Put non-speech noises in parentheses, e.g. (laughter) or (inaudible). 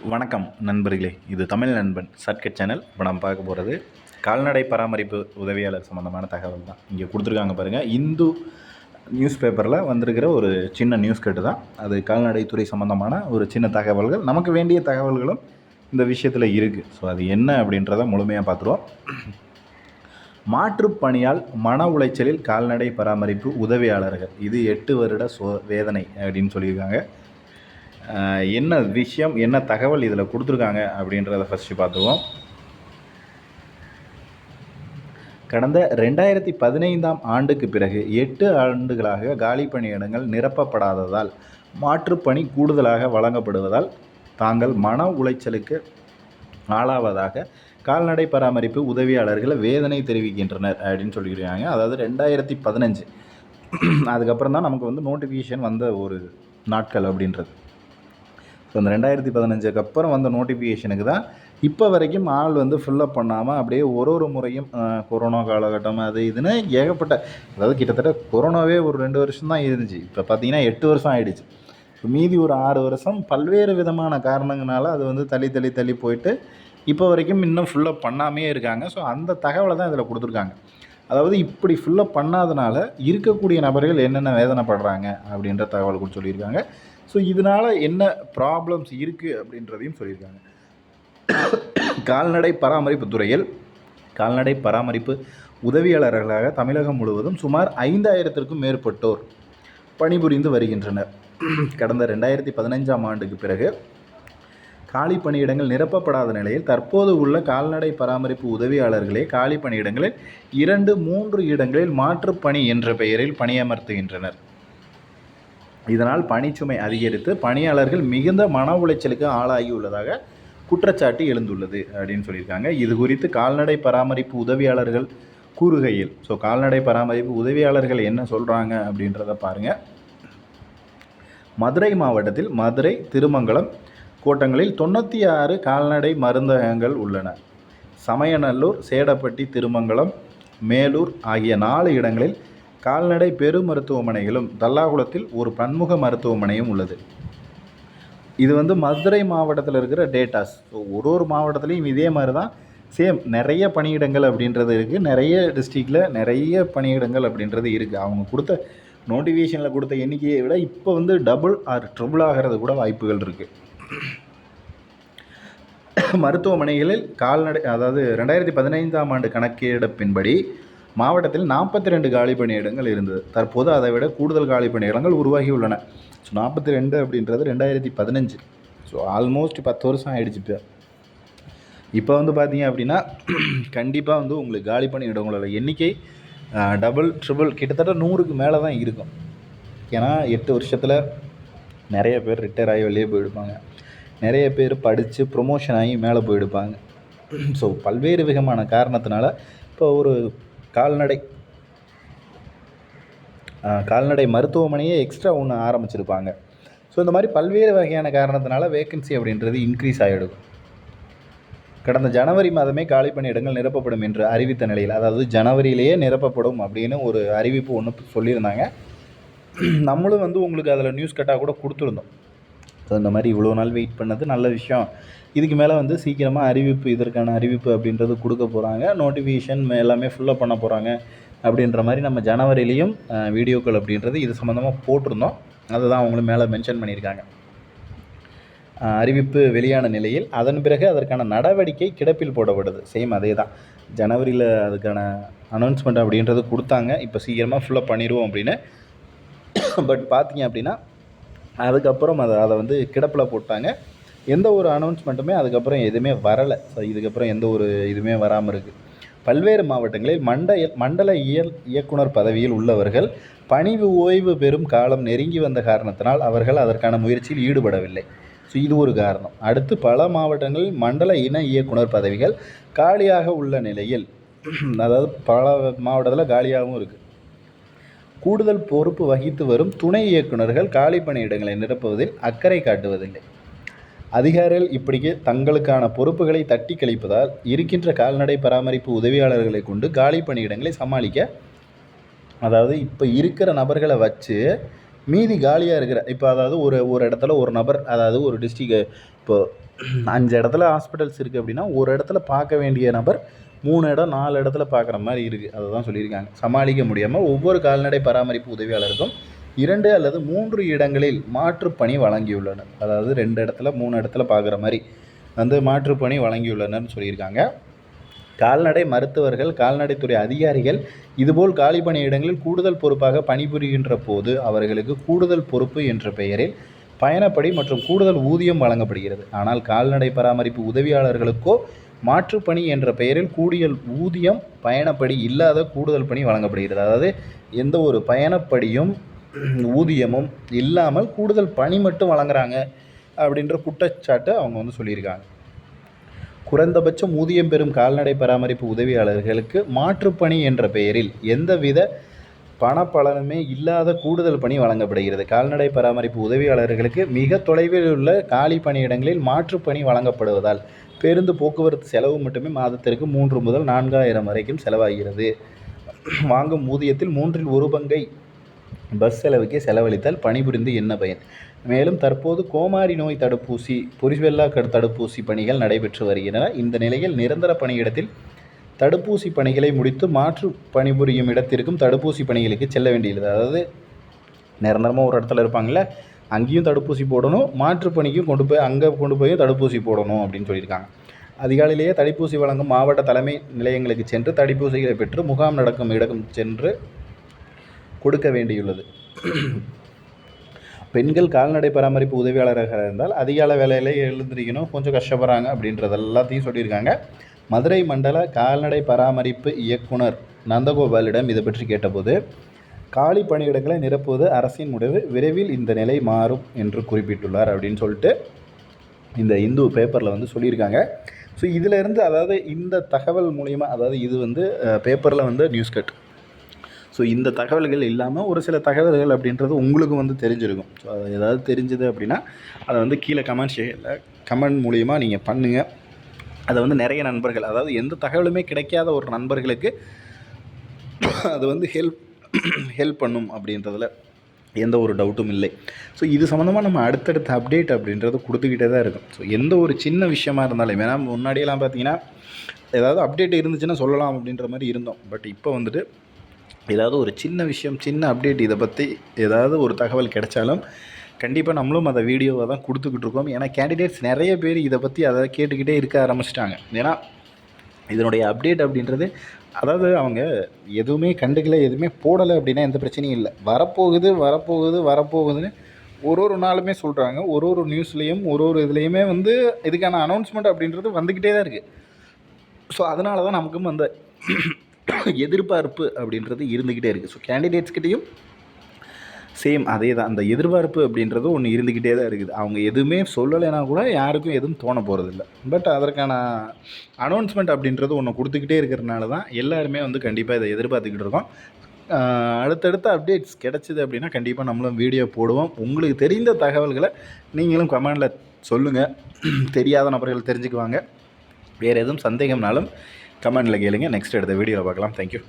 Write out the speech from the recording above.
வணக்கம் நண்பர்களே. இது தமிழ் நண்பன் சர்க்கட் சேனல். இப்போ நம்ம பார்க்க போகிறது கால்நடை பராமரிப்பு உதவியாளர் சம்மந்தமான தகவல் தான். இங்கே கொடுத்துருக்காங்க பாருங்கள் இந்து நியூஸ் பேப்பரில் வந்திருக்கிற ஒரு சின்ன நியூஸ் கட்டு தான். அது கால்நடைத்துறை சம்மந்தமான ஒரு சின்ன தகவல்கள். நமக்கு வேண்டிய தகவல்களும் இந்த விஷயத்தில் இருக்குது ஸோ அது என்ன அப்படின்றத முழுமையாக பார்த்துருவோம். மாற்றுப் பணியால் மன உளைச்சலில் கால்நடை பராமரிப்பு உதவியாளர்கள். இது எட்டு வருட சோ வேதனை அப்படின்னு சொல்லியிருக்காங்க. என்ன விஷயம் என்ன தகவல் இதில் கொடுத்துருக்காங்க அப்படின்றத ஃபஸ்ட்டு பார்த்துருவோம். கடந்த ரெண்டாயிரத்தி பதினைந்தாம் ஆண்டுக்கு பிறகு எட்டு ஆண்டுகளாக காலி பணியிடங்கள் நிரப்பப்படாததால் மாற்றுப்பணி கூடுதலாக வழங்கப்படுவதால் தாங்கள் மன உளைச்சலுக்கு ஆளாவதாக கால்நடை பராமரிப்பு உதவியாளர்கள் வேதனை தெரிவிக்கின்றனர் அப்படின்னு சொல்லியிருக்காங்க. அதாவது ரெண்டாயிரத்தி பதினஞ்சு. அதுக்கப்புறம் தான் நமக்கு வந்து நோட்டிஃபிகேஷன் வந்த ஒரு நாட்கள் அப்படின்றது. ஸோ அந்த ரெண்டாயிரத்தி பதினஞ்சுக்கு அப்புறம் வந்த நோட்டிஃபிகேஷனுக்கு தான் இப்போ வரைக்கும் ஆள் வந்து ஃபில்லப் பண்ணாமல் அப்படியே ஒரு ஒரு முறையும் கொரோனா காலகட்டம் அது இதுன்னு ஏகப்பட்ட அதாவது கிட்டத்தட்ட கொரோனாவே ஒரு ரெண்டு வருஷம் தான் இருந்துச்சு. இப்போ பார்த்தீங்கன்னா எட்டு வருஷம் ஆயிடுச்சு. இப்போ மீதி ஒரு ஆறு வருஷம் பல்வேறு விதமான காரணங்களால அது வந்து தள்ளி தள்ளி தள்ளி போயிட்டு இப்போ வரைக்கும் இன்னும் ஃபுல்லப் பண்ணாமே இருக்காங்க. ஸோ அந்த தகவலை தான் இதில் கொடுத்துருக்காங்க. அதாவது இப்படி ஃபுல்லப் பண்ணாதனால இருக்கக்கூடிய நபர்கள் என்னென்ன வேதனைப்படுறாங்க அப்படின்ற தகவல் கூட சொல்லியிருக்காங்க. ஸோ இதனால் என்ன ப்ராப்ளம்ஸ் இருக்குது அப்படின்றதையும் சொல்லியிருக்காங்க. கால்நடை பராமரிப்பு துறையில் கால்நடை பராமரிப்பு உதவியாளர்களாக தமிழகம் முழுவதும் சுமார் ஐந்தாயிரத்திற்கும் மேற்பட்டோர் பணிபுரிந்து வருகின்றனர். கடந்த ரெண்டாயிரத்தி பதினைஞ்சாம் ஆண்டுக்கு பிறகு காலி பணியிடங்கள் நிரப்பப்படாத நிலையில் தற்போது உள்ள கால்நடை பராமரிப்பு உதவியாளர்களே காலி பணியிடங்களில் இரண்டு மூன்று இடங்களில் மாற்றுப் பணி என்ற பெயரில் பணியமர்த்துகின்றனர். இதனால் பணிச்சுமை அதிகரித்து பணியாளர்கள் மிகுந்த மன உளைச்சலுக்கு ஆளாகியுள்ளதாக குற்றச்சாட்டு எழுந்துள்ளது அப்படின்னு சொல்லியிருக்காங்க. இது குறித்து கால்நடை பராமரிப்பு உதவியாளர்கள் கூறுகையில் ஸோ கால்நடை பராமரிப்பு உதவியாளர்கள் என்ன சொல்கிறாங்க அப்படின்றத பாருங்கள் மதுரை மாவட்டத்தில் மதுரை திருமங்கலம் கோட்டங்களில் தொண்ணூற்றி ஆறு கால்நடை மருந்தகங்கள் உள்ளன. சமயநல்லூர் சேடப்பட்டி திருமங்கலம் மேலூர் ஆகிய நாலு இடங்களில் கால்நடை பெரு மருத்துவமனைகளும் தல்லாகுளத்தில் ஒரு பன்முக மருத்துவமனையும் உள்ளது. இது வந்து மதுரை மாவட்டத்தில் இருக்கிற டேட்டாஸ். ஸோ ஒரு ஒரு மாவட்டத்துலேயும் இதே மாதிரி தான் சேம் நிறைய பணியிடங்கள் அப்படின்றது இருக்குது நிறைய டிஸ்ட்ரிக்டில் நிறைய பணியிடங்கள் அப்படின்றது இருக்குது அவங்க கொடுத்த நோட்டிஃபிகேஷனில் கொடுத்த எண்ணிக்கையை விட இப்போ வந்து டபுள் ஆர் ட்ரிபிள் ஆகிறது கூட வாய்ப்புகள் இருக்குது மருத்துவமனைகளில் கால்நடை அதாவது ரெண்டாயிரத்தி பதினைந்தாம் ஆண்டு கணக்கெடுப்பின்படி மாவட்டத்தில் நாற்பத்தி ரெண்டு காலி பணியிடங்கள் இருந்தது. தற்போது அதை விட கூடுதல் காலி பணியிடங்கள் உருவாகியுள்ளன. ஸோ நாற்பத்தி ரெண்டு அப்படின்றது ரெண்டாயிரத்தி பதினஞ்சு. ஸோ ஆல்மோஸ்ட் பத்து வருஷம் ஆயிடுச்சு இப்போ. இப்போ வந்து பார்த்தீங்க அப்படின்னா கண்டிப்பாக வந்து உங்களுக்கு காலி பணியிடங்களோட எண்ணிக்கை டபுள் ட்ரிபிள் கிட்டத்தட்ட நூறுக்கு மேலே தான் இருக்கும். ஏன்னா எட்டு வருஷத்தில் நிறைய பேர் ரிட்டையர் ஆகி வெளியே போயிடுப்பாங்க நிறைய பேர் படித்து ப்ரொமோஷன் ஆகி மேலே போயிடுப்பாங்க ஸோ பல்வேறு விதமான காரணத்தினால இப்போ ஒரு கால்நடை. கால்நடை மருத்துவமனையே எக்ஸ்ட்ரா ஒன்று ஆரம்பிச்சிருப்பாங்க. ஸோ இந்த மாதிரி பல்வேறு வகையான காரணத்தினால வேக்கன்சி அப்படின்றது இன்க்ரீஸ் ஆகிடும் கடந்த ஜனவரி மாதமே காலி பணியிடங்கள் நிரப்பப்படும் என்று அறிவித்த நிலையில் அதாவது ஜனவரியிலேயே நிரப்பப்படும் அப்படின்னு ஒரு அறிவிப்பு ஒன்று சொல்லியிருந்தாங்க. நம்மளும் வந்து உங்களுக்கு அதில் நியூஸ் கட்டாக கூட கொடுத்துருந்தோம். ஸோ இந்த மாதிரி இவ்வளோ நாள் வெயிட் பண்ணது நல்ல விஷயம். இதுக்கு மேலே வந்து சீக்கிரமாக அறிவிப்பு இதற்கான அறிவிப்பு அப்படின்றது கொடுக்க போகிறாங்க நோட்டிஃபிகேஷன் எல்லாமே ஃபுல்லப் பண்ண போகிறாங்க அப்படின்ற மாதிரி நம்ம ஜனவரிலையும் வீடியோக்கள் அப்படின்றது இது சம்மந்தமாக போட்டிருந்தோம். அதை தான் அவங்களும் மேலே மென்ஷன் பண்ணியிருக்காங்க. அறிவிப்பு வெளியான நிலையில் அதன் பிறகு அதற்கான நடவடிக்கை கிடப்பில் போடப்படுது. சேம் அதே தான் ஜனவரியில் அதுக்கான அனௌன்ஸ்மெண்ட் அப்படின்றது கொடுத்தாங்க. இப்போ சீக்கிரமாக ஃபுல்லாக பண்ணிடுவோம் அப்படின்னு. பட் பார்த்தீங்க அப்படின்னா அதுக்கப்புறம் அதை அதை வந்து கிடப்பில் போட்டாங்க. எந்த ஒரு அனௌன்ஸ்மெண்ட்டுமே அதுக்கப்புறம் எதுவுமே வரலை. ஸோ இதுக்கப்புறம் எந்த ஒரு இதுவுமே வராமல் இருக்குது பல்வேறு மாவட்டங்களில் மண்ட மண்டல இயல் இயக்குனர் பதவியில் உள்ளவர்கள் பணிவு ஓய்வு பெறும் காலம் நெருங்கி வந்த காரணத்தினால் அவர்கள் அதற்கான முயற்சியில் ஈடுபடவில்லை. ஸோ இது ஒரு காரணம். அடுத்து பல மாவட்டங்களில் மண்டல இன இயக்குனர் பதவிகள் காலியாக உள்ள நிலையில் (clears throat) அதாவது பல மாவட்டத்தில் காலியாகவும் இருக்குது கூடுதல் பொறுப்பு வகித்து வரும் துணை இயக்குனர்கள் காலி பணியிடங்களை நிரப்புவதில் அக்கறை காட்டுவதில்லை. அதிகாரிகள் இப்படிக்கு தங்களுக்கான பொறுப்புகளை தட்டி கழிப்பதால் இருக்கின்ற கால்நடை பராமரிப்பு உதவியாளர்களை கொண்டு காலி பணியிடங்களை சமாளிக்க அதாவது இப்போ இருக்கிற நபர்களை வச்சு மீதி காலியாக இருக்கிற இப்போ அதாவது ஒரு ஒரு இடத்துல ஒரு நபர் அதாவது ஒரு டிஸ்ட்ரிக்ட் இப்போ அஞ்சு இடத்துல ஹாஸ்பிட்டல்ஸ் இருக்குது அப்படின்னா ஒரு இடத்துல பார்க்க வேண்டிய நபர் மூணு இடம் நாலு இடத்துல பார்க்குற மாதிரி இருக்குது அதை தான் சொல்லியிருக்காங்க. சமாளிக்க முடியாமல் ஒவ்வொரு கால்நடை பராமரிப்பு உதவியாளருக்கும் இரண்டு அல்லது மூன்று இடங்களில் மாற்றுப்பணி வழங்கியுள்ளனர். அதாவது ரெண்டு இடத்துல மூணு இடத்துல பார்க்குற மாதிரி வந்து மாற்றுப்பணி வழங்கியுள்ளனர்னு சொல்லியிருக்காங்க. கால்நடை மருத்துவர்கள் கால்நடைத்துறை அதிகாரிகள் இதுபோல் காலி பணியிடங்களில் கூடுதல் பொறுப்பாக பணிபுரிகின்ற போது அவர்களுக்கு கூடுதல் பொறுப்பு என்ற பெயரில் பயணப்படி மற்றும் கூடுதல் ஊதியம் வழங்கப்படுகிறது. ஆனால் கால்நடை பராமரிப்பு உதவியாளர்களுக்கோ மாற்றுப்பணி என்ற பெயரில் கூடிய ஊதியம் பயணப்படி இல்லாத கூடுதல் பணி வழங்கப்படுகிறது. அதாவது எந்த ஒரு பயணப்படியும் ஊதியமும் இல்லாமல் கூடுதல் பணி மட்டும் வழங்குறாங்க அப்படின்ற குற்றச்சாட்டை அவங்க வந்து சொல்லியிருக்காங்க. குறைந்தபட்சம் ஊதியம் பெறும் கால்நடை பராமரிப்பு உதவியாளர்களுக்கு மாற்றுப்பணி என்ற பெயரில் எந்தவித பணப்பலனுமே இல்லாத கூடுதல் பணி வழங்கப்படுகிறது. கால்நடை பராமரிப்பு உதவியாளர்களுக்கு மிக தொலைவில் உள்ள காலி பணியிடங்களில் மாற்றுப்பணி வழங்கப்படுவதால் பேருந்து போக்குவரத்து செலவு மட்டுமே மாதத்திற்கு மூன்று முதல் நான்காயிரம் வரைக்கும் செலவாகிறது. வாங்கும் ஊதியத்தில் மூன்றில் ஒரு பங்கை பஸ் செலவுக்கே செலவழித்தால் பணிபுரிந்து என்ன பயன்? மேலும் தற்போது கோமாரி நோய் தடுப்பூசி பொரிவெல்லா தடுப்பூசி பணிகள் நடைபெற்று வருகின்றன. இந்த நிலையில் நிரந்தர பணியிடத்தில் தடுப்பூசி பணிகளை முடித்து மாற்று பணிபுரியும் இடத்திற்கும் தடுப்பூசி பணிகளுக்கு செல்ல வேண்டியது அதாவது நிரந்தரமாக ஒரு இடத்துல இருப்பாங்களே அங்கேயும் தடுப்பூசி போடணும் மாற்று பணிக்கும் கொண்டு போய் அங்கே கொண்டு போய் தடுப்பூசி போடணும் அப்படின்னு சொல்லியிருக்காங்க. அதிகாலையிலேயே தடுப்பூசி வழங்கும் மாவட்ட தலைமை நிலையங்களுக்கு சென்று தடுப்பூசிகளை பெற்று முகாம் நடக்கும் இடம் சென்று கொடுக்க வேண்டியுள்ளது. பெண்கள் கால்நடை பராமரிப்பு உதவியாளராக இருந்தால் அதிகால வேலையில் எழுந்திரிக்கணும் கொஞ்சம் கஷ்டப்படுறாங்க அப்படின்றது எல்லாத்தையும் சொல்லியிருக்காங்க. மதுரை மண்டல கால்நடை பராமரிப்பு இயக்குனர் நந்தகோபாலிடம் இதை பற்றி கேட்டபோது காலி பணியிடங்களை நிரப்புவது அரசின் முடிவு. விரைவில் இந்த நிலை மாறும் என்று குறிப்பிட்டுள்ளார் அப்படின்னு சொல்லிட்டு இந்த இந்து பேப்பரில் வந்து சொல்லியிருக்காங்க. ஸோ இதிலேருந்து அதாவது இந்த தகவல் மூலிமா அதாவது இது வந்து பேப்பரில் வந்து நியூஸ் கட் ஸோ இந்த தகவல்கள் இல்லாமல் ஒரு சில தகவல்கள் அப்படின்றது உங்களுக்கு வந்து தெரிஞ்சிருக்கும். ஸோ அது ஏதாவது தெரிஞ்சுது அப்படின்னா அதை வந்து கீழே கமெண்ட் செய்யல கமெண்ட் மூலிமா நீங்கள் பண்ணுங்கள் அதை வந்து நிறைய நண்பர்கள் அதாவது எந்த தகவலுமே கிடைக்காத ஒரு நண்பர்களுக்கு அது வந்து ஹெல்ப் (clears throat) ஹெல்ப் பண்ணும் அப்படின்றதில் எந்த ஒரு டவுட்டும் இல்லை. ஸோ இது சம்மந்தமாக நம்ம அடுத்தடுத்த அப்டேட் அப்படின்றது கொடுத்துக்கிட்டே தான் இருக்கும். ஸோ எந்த ஒரு சின்ன விஷயமா இருந்தாலும் ஏன்னா முன்னாடியெல்லாம் பார்த்தீங்கன்னா ஏதாவது அப்டேட் இருந்துச்சுன்னா சொல்லலாம் அப்படின்ற மாதிரி இருந்தோம். பட் இப்போ வந்துட்டு ஏதாவது ஒரு சின்ன விஷயம் சின்ன அப்டேட் இதை பற்றி ஏதாவது ஒரு தகவல் கிடைச்சாலும் கண்டிப்பாக நம்மளும் அதை வீடியோவை தான் கொடுத்துக்கிட்டு இருக்கோம். ஏன்னா கேண்டிடேட்ஸ் நிறைய பேர் இதை பற்றி அதை கேட்டுக்கிட்டே இருக்க ஆரம்பிச்சிட்டாங்க. ஏன்னா இதனுடைய அப்டேட் அப்படின்றது அதாவது அவங்க எதுவுமே கண்டுக்கல எதுவுமே போடலை அப்படின்னா எந்த பிரச்சனையும் இல்லை. வரப்போகுது வரப்போகுது வரப்போகுதுன்னு ஒரு ஒரு நாளுமே சொல்கிறாங்க ஒரு ஒரு நியூஸ்லேயும் ஒரு ஒரு இதுலேயுமே வந்து இதுக்கான அனௌன்ஸ்மெண்ட் அப்படின்றது வந்துக்கிட்டே தான் இருக்குது ஸோ அதனால தான் நமக்கும் அந்த எதிர்பார்ப்பு அப்படின்றது இருந்துக்கிட்டே இருக்குது ஸோ கேண்டிடேட்ஸ்கிட்டையும் சேம் அதே தான் அந்த எதிர்பார்ப்பு அப்படின்றது ஒன்று இருந்துக்கிட்டே தான் இருக்குது. அவங்க எதுவுமே சொல்லலைன்னா கூட யாருக்கும் எதுவும் தோண போகிறதில்ல பட் அதற்கான அனௌன்ஸ்மெண்ட் அப்படின்றது ஒன்று கொடுத்துக்கிட்டே இருக்கிறனால தான் எல்லாருமே வந்து கண்டிப்பாக இதை எதிர்பார்த்துக்கிட்டு இருக்கோம். அடுத்தடுத்த அப்டேட்ஸ் கிடச்சிது அப்படின்னா கண்டிப்பாக நம்மளும் வீடியோ போடுவோம். உங்களுக்கு தெரிந்த தகவல்களை நீங்களும் கமெண்டில் சொல்லுங்கள் தெரியாத நபர்கள் தெரிஞ்சுக்குவாங்க. வேறு எதுவும் சந்தேகம்னாலும் கமெண்டில் கேளுங்க. நெக்ஸ்ட் எடுத்த வீடியோவில் பார்க்கலாம். தேங்க்யூ